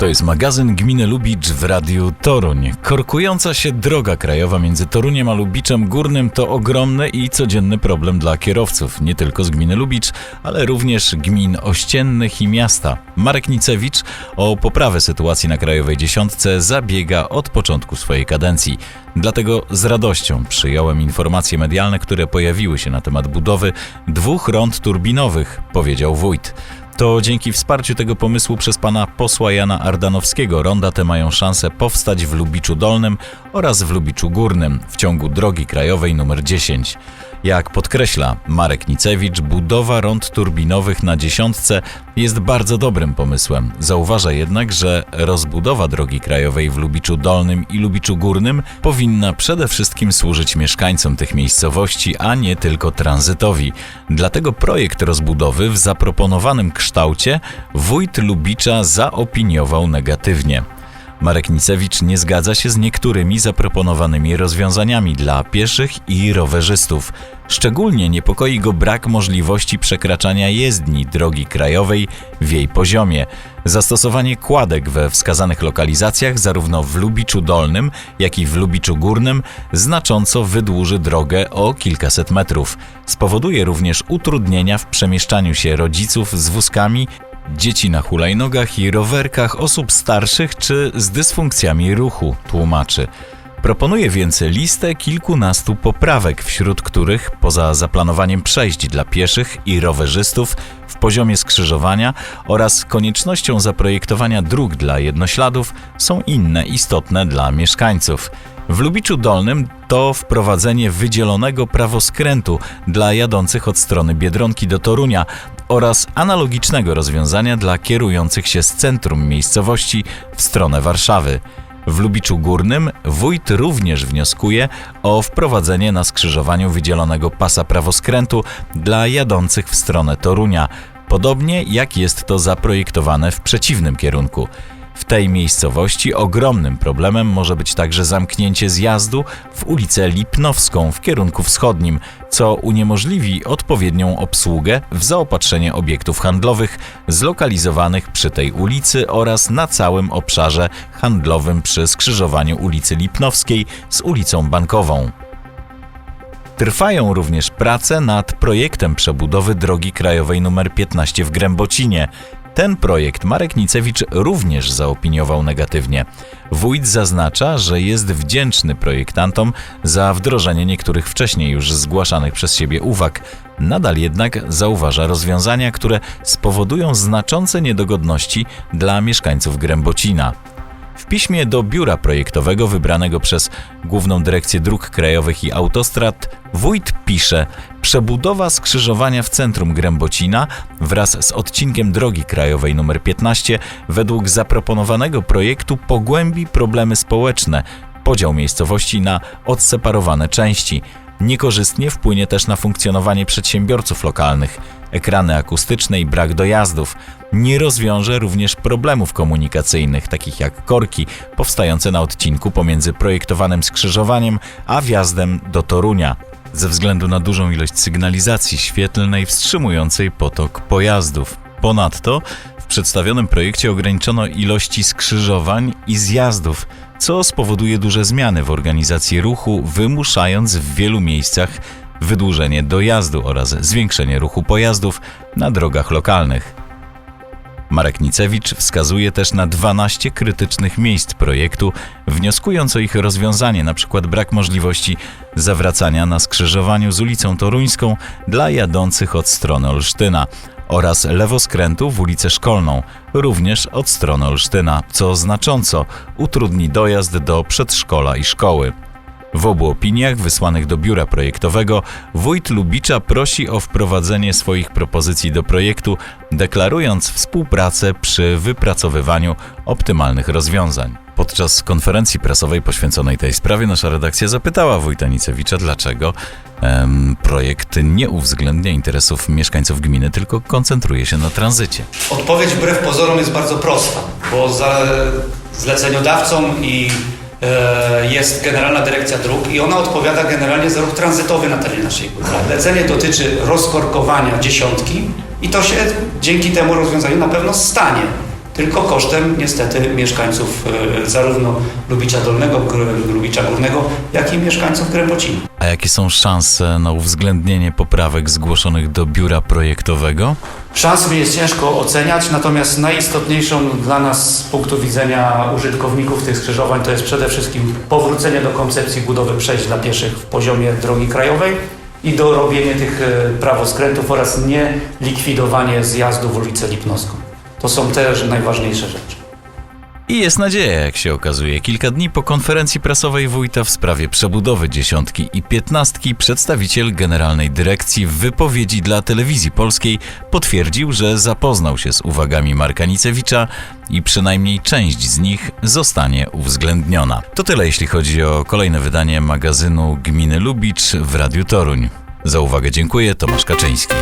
To jest magazyn Gminy Lubicz w Radiu Toruń. Korkująca się droga krajowa między Toruniem a Lubiczem Górnym to ogromny i codzienny problem dla kierowców, nie tylko z gminy Lubicz, ale również gmin ościennych i miasta. Marek Nicewicz o poprawę sytuacji na Krajowej Dziesiątce zabiega od początku swojej kadencji. Dlatego z radością przyjąłem informacje medialne, które pojawiły się na temat budowy dwóch rond turbinowych, powiedział wójt. To dzięki wsparciu tego pomysłu przez pana posła Jana Ardanowskiego ronda te mają szansę powstać w Lubiczu Dolnym oraz w Lubiczu Górnym w ciągu drogi krajowej nr 10. Jak podkreśla Marek Nicewicz, budowa rond turbinowych na dziesiątce jest bardzo dobrym pomysłem. Zauważa jednak, że rozbudowa drogi krajowej w Lubiczu Dolnym i Lubiczu Górnym powinna przede wszystkim służyć mieszkańcom tych miejscowości, a nie tylko tranzytowi. Dlatego projekt rozbudowy w zaproponowanym kształcie wójt Lubicza zaopiniował negatywnie. Marek Nicewicz nie zgadza się z niektórymi zaproponowanymi rozwiązaniami dla pieszych i rowerzystów. Szczególnie niepokoi go brak możliwości przekraczania jezdni drogi krajowej w jej poziomie. Zastosowanie kładek we wskazanych lokalizacjach, zarówno w Lubiczu Dolnym, jak i w Lubiczu Górnym, znacząco wydłuży drogę o kilkaset metrów. Spowoduje również utrudnienia w przemieszczaniu się rodziców z wózkami dzieci na hulajnogach i rowerkach, osób starszych czy z dysfunkcjami ruchu, tłumaczy. Proponuje więc listę kilkunastu poprawek, wśród których poza zaplanowaniem przejść dla pieszych i rowerzystów w poziomie skrzyżowania oraz koniecznością zaprojektowania dróg dla jednośladów są inne istotne dla mieszkańców. W Lubiczu Dolnym to wprowadzenie wydzielonego prawoskrętu dla jadących od strony Biedronki do Torunia oraz analogicznego rozwiązania dla kierujących się z centrum miejscowości w stronę Warszawy. W Lubiczu Górnym wójt również wnioskuje o wprowadzenie na skrzyżowaniu wydzielonego pasa prawoskrętu dla jadących w stronę Torunia, podobnie jak jest to zaprojektowane w przeciwnym kierunku. W tej miejscowości ogromnym problemem może być także zamknięcie zjazdu w ulicę Lipnowską w kierunku wschodnim, co uniemożliwi odpowiednią obsługę w zaopatrzenie obiektów handlowych zlokalizowanych przy tej ulicy oraz na całym obszarze handlowym przy skrzyżowaniu ulicy Lipnowskiej z ulicą Bankową. Trwają również prace nad projektem przebudowy drogi krajowej nr 15 w Grębocinie. Ten projekt Marek Nicewicz również zaopiniował negatywnie. Wójt zaznacza, że jest wdzięczny projektantom za wdrożenie niektórych wcześniej już zgłaszanych przez siebie uwag. Nadal jednak zauważa rozwiązania, które spowodują znaczące niedogodności dla mieszkańców Grębocina. Piśmie do biura projektowego wybranego przez Główną Dyrekcję Dróg Krajowych i Autostrad wójt pisze: Przebudowa skrzyżowania w centrum Grębocina wraz z odcinkiem drogi krajowej nr 15 według zaproponowanego projektu pogłębi problemy społeczne, podział miejscowości na odseparowane części. Niekorzystnie wpłynie też na funkcjonowanie przedsiębiorców lokalnych. Ekrany akustyczne i brak dojazdów. Nie rozwiąże również problemów komunikacyjnych, takich jak korki powstające na odcinku pomiędzy projektowanym skrzyżowaniem a wjazdem do Torunia. Ze względu na dużą ilość sygnalizacji świetlnej wstrzymującej potok pojazdów. Ponadto przedstawionym projekcie ograniczono ilości skrzyżowań i zjazdów, co spowoduje duże zmiany w organizacji ruchu, wymuszając w wielu miejscach wydłużenie dojazdu oraz zwiększenie ruchu pojazdów na drogach lokalnych. Marek Nicewicz wskazuje też na 12 krytycznych miejsc projektu, wnioskując o ich rozwiązanie, np. brak możliwości zawracania na skrzyżowaniu z ulicą Toruńską dla jadących od strony Olsztyna oraz lewoskrętu w ulicę Szkolną, również od strony Olsztyna, co znacząco utrudni dojazd do przedszkola i szkoły. W obu opiniach wysłanych do biura projektowego wójt Lubicza prosi o wprowadzenie swoich propozycji do projektu, deklarując współpracę przy wypracowywaniu optymalnych rozwiązań. Podczas konferencji prasowej poświęconej tej sprawie nasza redakcja zapytała wójta Nicewicza, dlaczego em, projekt nie uwzględnia interesów mieszkańców gminy, tylko koncentruje się na tranzycie. Odpowiedź wbrew pozorom jest bardzo prosta, bo za zleceniodawcą i e, jest Generalna Dyrekcja Dróg i ona odpowiada generalnie za ruch tranzytowy na terenie naszej gminy. Zlecenie dotyczy rozkorkowania dziesiątki i to się dzięki temu rozwiązaniu na pewno stanie. Tylko kosztem niestety mieszkańców e, zarówno Lubicza Dolnego, Lubicza Górnego, jak i mieszkańców Grębocina. A jakie są szanse na uwzględnienie poprawek zgłoszonych do biura projektowego? Szans mi jest ciężko oceniać, natomiast najistotniejszą dla nas z punktu widzenia użytkowników tych skrzyżowań to jest przede wszystkim powrócenie do koncepcji budowy przejść dla pieszych w poziomie drogi krajowej i dorobienie tych e, prawoskrętów oraz nie likwidowanie zjazdu w ulicę Lipnowską. To są też najważniejsze rzeczy. I jest nadzieja, jak się okazuje. Kilka dni po konferencji prasowej wójta w sprawie przebudowy dziesiątki i piętnastki przedstawiciel Generalnej Dyrekcji w wypowiedzi dla telewizji polskiej potwierdził, że zapoznał się z uwagami Marka Nicewicza i przynajmniej część z nich zostanie uwzględniona. To tyle, jeśli chodzi o kolejne wydanie magazynu Gminy Lubicz w Radiu Toruń. Za uwagę dziękuję, Tomasz Kaczyński.